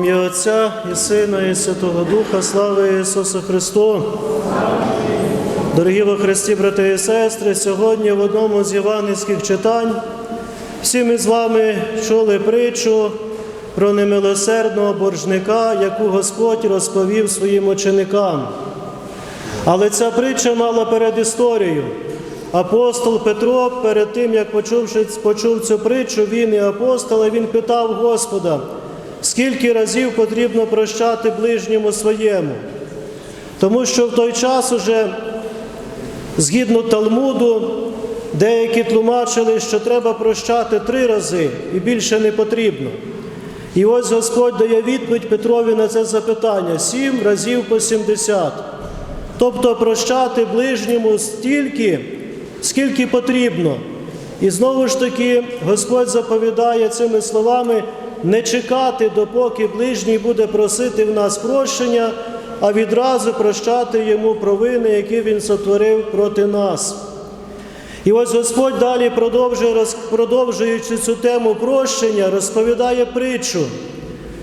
Ім'я Отця і Сина, і Святого Духа, слава Ісусу Христу. Дорогі во Христі, брати і сестри, сьогодні в одному з євангельських читань всі ми з вами чули притчу про немилосердного боржника, яку Господь розповів своїм ученикам. Але ця притча мала передісторію. Апостол Петро, перед тим, як почувши, почув цю притчу, він і апостол, він питав Господа, скільки разів потрібно прощати ближньому своєму. Тому що в той час уже, згідно Талмуду, деякі тлумачили, що треба прощати три рази і більше не потрібно. І ось Господь дає відповідь Петрові на це запитання сім разів по сімдесят. Тобто прощати ближньому стільки, скільки потрібно. І знову ж таки Господь заповідає цими словами не чекати, допоки ближній буде просити в нас прощення, а відразу прощати йому провини, які він сотворив проти нас. І ось Господь далі, продовжує, продовжуючи цю тему прощення, розповідає притчу,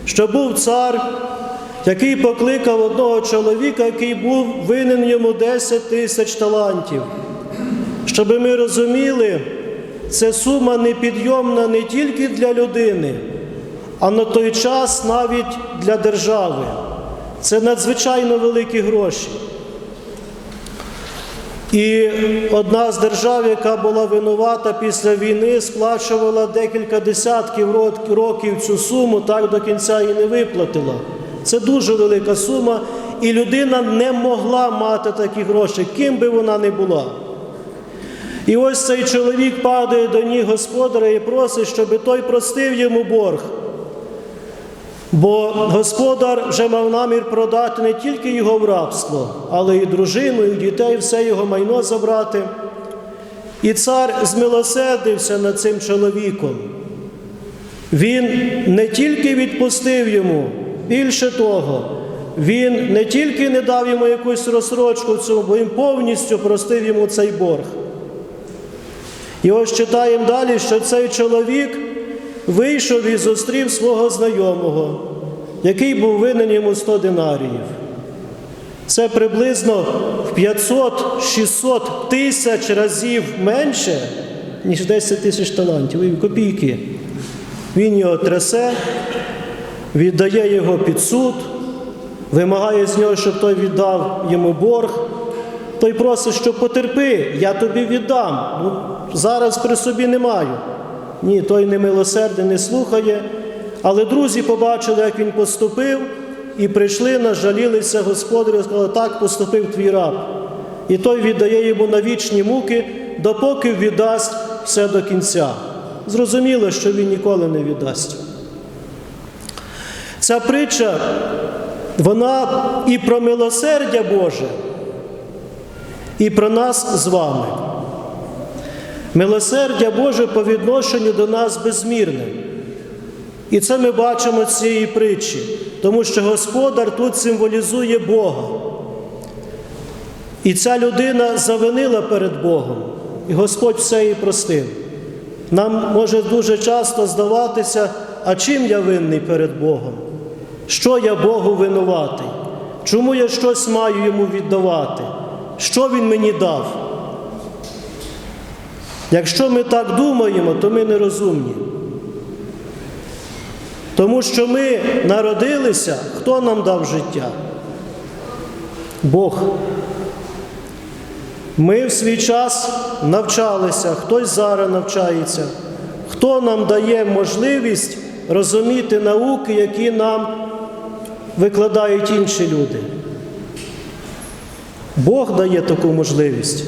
що був цар, який покликав одного чоловіка, який був винен йому 10 тисяч талантів. Щоб ми розуміли, це сума непідйомна не тільки для людини, а на той час навіть для держави. Це надзвичайно великі гроші. І одна з держав, яка була винувата після війни, сплачувала декілька десятків років цю суму, так до кінця і не виплатила. Це дуже велика сума, і людина не могла мати такі гроші, ким би вона не була. І ось цей чоловік падає до ніг господаря і просить, щоб той простив йому борг. Бо господар вже мав намір продати не тільки його в рабство, але і дружину, і дітей, все його майно забрати. І цар змилосердився над цим чоловіком. Він не тільки відпустив йому, більше того, він не тільки не дав йому якусь розсрочку в цьому, бо він повністю простив йому цей борг. І ось читаємо далі, що цей чоловік вийшов і зустрів свого знайомого, який був винен йому 100 динаріїв. Це приблизно в 500-600 тисяч разів менше, ніж 10 тисяч талантів. І копійки. Він його трясе, віддає його під суд, вимагає з нього, щоб той віддав йому борг. Той просить, що потерпи, я тобі віддам. Ну, зараз при собі не маю. Ні, той немилосердний не слухає. Але друзі побачили, як він поступив, і прийшли, нажалілися господарю, сказали, так поступив твій раб. І той віддає йому на вічні муки, допоки віддасть все до кінця. Зрозуміло, що він ніколи не віддасть. Ця притча, вона і про милосердя Боже, і про нас з вами. Милосердя Боже по відношенню до нас безмірне. І це ми бачимо з цієї притчі, тому що Господар тут символізує Бога. І ця людина завинила перед Богом, і Господь все їй простив. Нам може дуже часто здаватися, а чим я винний перед Богом? Що я Богу винуватий? Чому я щось маю йому віддавати? Що він мені дав? Якщо ми так думаємо, то ми нерозумні. Тому що ми народилися, хто нам дав життя? Бог. Ми в свій час навчалися, хтось зараз навчається. Хто нам дає можливість розуміти науки, які нам викладають інші люди? Бог дає таку можливість.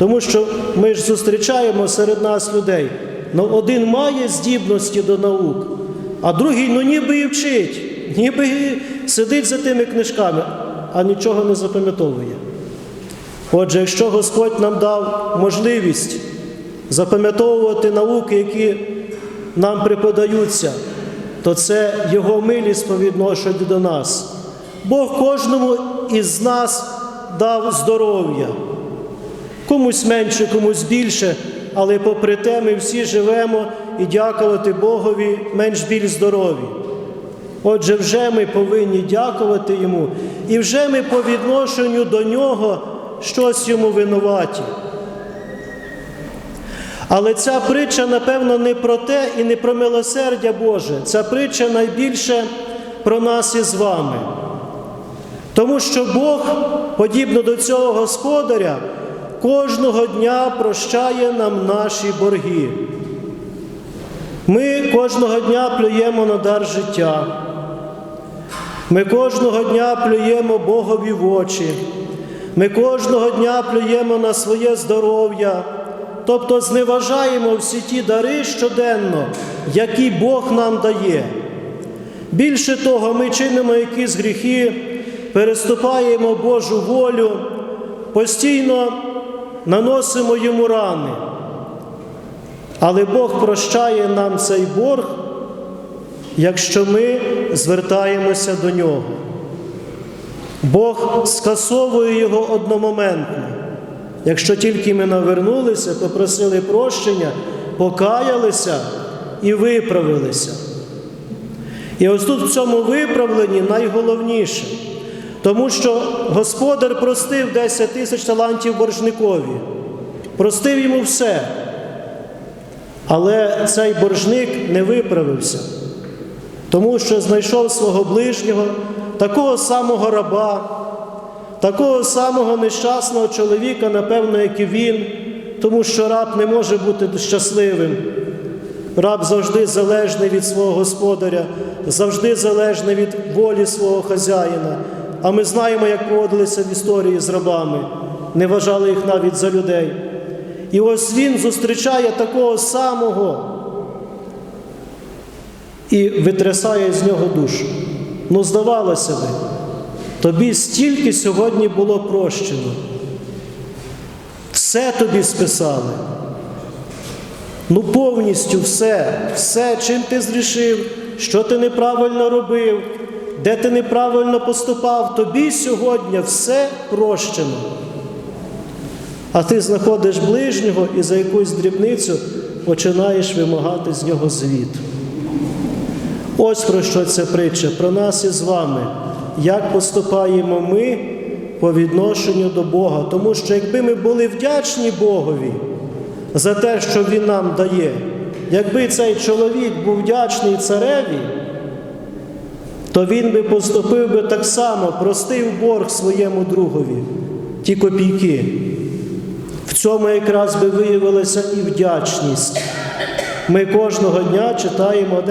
Тому що ми ж зустрічаємо серед нас людей. Ну, один має здібності до наук, а другий ну ніби і вчить, ніби і сидить за тими книжками, а нічого не запам'ятовує. Отже, якщо Господь нам дав можливість запам'ятовувати науки, які нам преподаються, то це Його милість по відношенню до нас. Бог кожному із нас дав здоров'я. Комусь менше, комусь більше, але попри те ми всі живемо і дякувати Богові менш більш здорові. Отже, вже ми повинні дякувати Йому, і вже ми по відношенню до Нього щось йому винуваті. Але ця притча, напевно, не про те і не про милосердя Боже. Ця притча найбільше про нас із вами. Тому що Бог, подібно до цього господаря, кожного дня прощає нам наші борги. Ми кожного дня плюємо на дар життя. Ми кожного дня плюємо Богові в очі. Ми кожного дня плюємо на своє здоров'я, тобто зневажаємо всі ті дари щоденно, які Бог нам дає. Більше того, ми чинимо якісь гріхи, переступаємо Божу волю, постійно наносимо йому рани. Але Бог прощає нам цей борг, якщо ми звертаємося до нього. Бог скасовує його одномоментно. Якщо тільки ми навернулися, попросили прощення, покаялися і виправилися. І ось тут в цьому виправленні найголовніше, тому що Господар простив 10 тисяч талантів боржникові, простив йому все. Але цей боржник не виправився, тому що знайшов свого ближнього, такого самого раба, такого самого нещасного чоловіка, напевно, як і він, тому що раб не може бути щасливим. Раб завжди залежний від свого господаря, завжди залежний від волі свого хазяїна. А ми знаємо, як поводилися в історії з рабами, не вважали їх навіть за людей. І ось він зустрічає такого самого і витрясає з нього душу. Ну, здавалося би, тобі стільки сьогодні було прощено. Все тобі списали. Ну, повністю все, все, чим ти зрішив, що ти неправильно робив, де ти неправильно поступав, тобі сьогодні все прощено. А ти знаходиш ближнього і за якусь дрібницю починаєш вимагати з нього звіт. Ось про що ця притча, про нас із вами, як поступаємо ми по відношенню до Бога. Тому що якби ми були вдячні Богові за те, що Він нам дає, якби цей чоловік був вдячний цареві, то він би поступив би так само, простив борг своєму другові, ті копійки. В цьому якраз би виявилася і вдячність. Ми кожного дня читаємо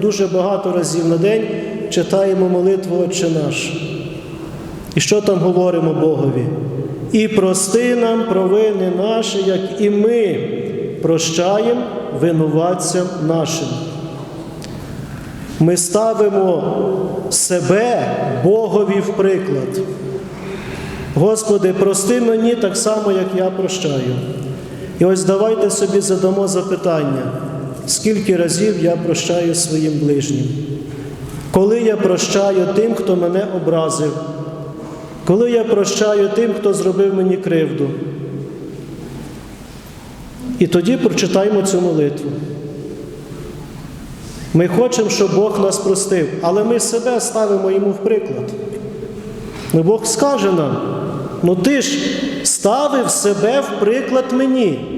дуже багато разів на день читаємо молитву Отче наш. І що там говоримо Богові? І прости нам провини наші, як і ми прощаємо винуватцям нашим. Ми ставимо себе Богові в приклад. Господи, прости мені так само, як я прощаю. І ось давайте собі задамо запитання, скільки разів я прощаю своїм ближнім, коли я прощаю тим, хто мене образив, коли я прощаю тим, хто зробив мені кривду. І тоді прочитаємо цю молитву. Ми хочемо, щоб Бог нас простив, але ми себе ставимо йому в приклад. Ну, Бог скаже нам, ну ти ж ставив себе в приклад мені.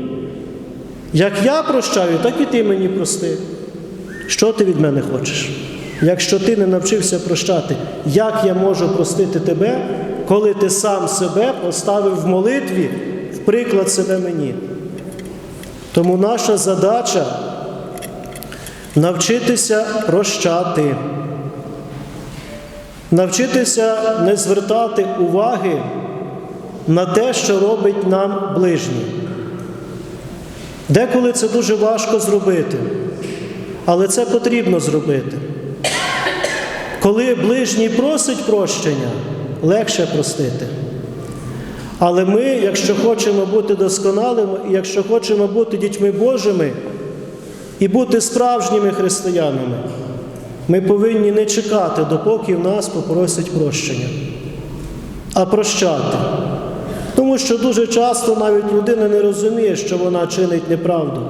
Як я прощаю, так і ти мені прости. Що ти від мене хочеш? Якщо ти не навчився прощати, як я можу простити тебе, коли ти сам себе поставив в молитві в приклад себе мені? Тому наша задача навчитися прощати, навчитися не звертати уваги на те, що робить нам ближній. Деколи це дуже важко зробити, але це потрібно зробити. Коли ближній просить прощення, легше простити. Але ми, якщо хочемо бути досконалими якщо хочемо бути дітьми Божими, і бути справжніми християнами, ми повинні не чекати, допоки в нас попросять прощення, а прощати. Тому що дуже часто навіть людина не розуміє, що вона чинить неправду.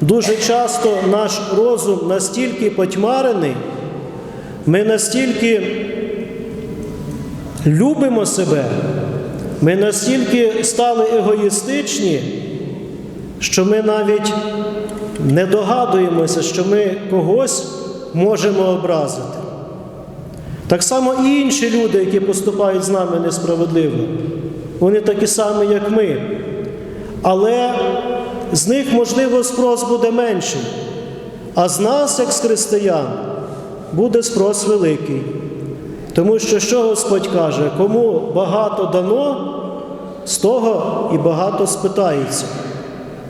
Дуже часто наш розум настільки потьмарений, ми настільки любимо себе, ми настільки стали егоїстичні, що ми навіть не догадуємося, що ми когось можемо образити. Так само і інші люди, які поступають з нами несправедливо, вони такі самі, як ми. Але з них, можливо, спрос буде менший. А з нас, як з християн, буде спрос великий. Тому що що Господь каже, кому багато дано, з того і багато спитається.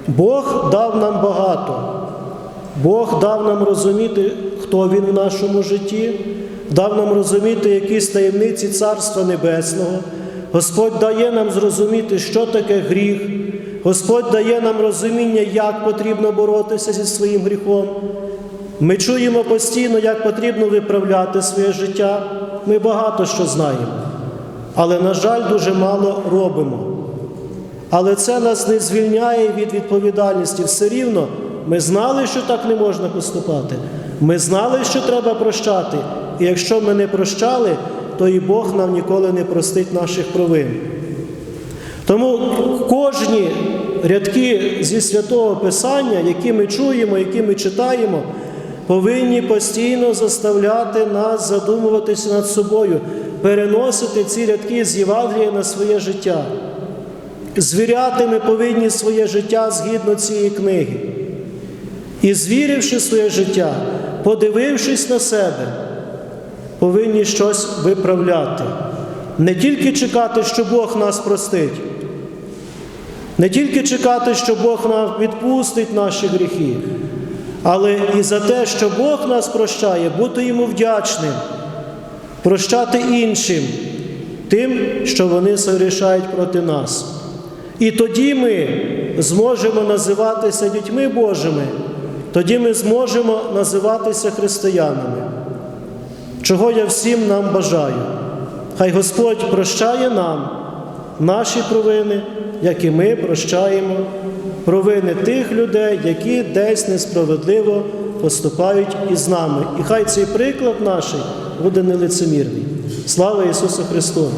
Бог дав нам багато. Бог дав нам розуміти, хто Він в нашому житті, дав нам розуміти якісь таємниці Царства Небесного. Господь дає нам зрозуміти, що таке гріх. Господь дає нам розуміння, як потрібно боротися зі своїм гріхом. Ми чуємо постійно, як потрібно виправляти своє життя. Ми багато що знаємо. Але, на жаль, дуже мало робимо. Але це нас не звільняє від відповідальності. Все рівно ми знали, що так не можна поступати. Ми знали, що треба прощати. І якщо ми не прощали, то і Бог нам ніколи не простить наших провин. Тому кожні рядки зі святого Писання, які ми чуємо, які ми читаємо, повинні постійно заставляти нас задумуватися над собою, переносити ці рядки з Євангелія на своє життя. Звіряти ми повинні своє життя згідно цієї книги. І звіривши своє життя, подивившись на себе, повинні щось виправляти. Не тільки чекати, що Бог нас простить, не тільки чекати, що Бог нам відпустить наші гріхи, але і за те, що Бог нас прощає, бути йому вдячним, прощати іншим, тим, що вони совершають проти нас. І тоді ми зможемо називатися дітьми Божими, тоді ми зможемо називатися християнами, чого я всім нам бажаю. Хай Господь прощає нам наші провини, як і ми прощаємо провини тих людей, які десь несправедливо поступають із нами. І хай цей приклад наш буде нелицемірний. Слава Ісусу Христу!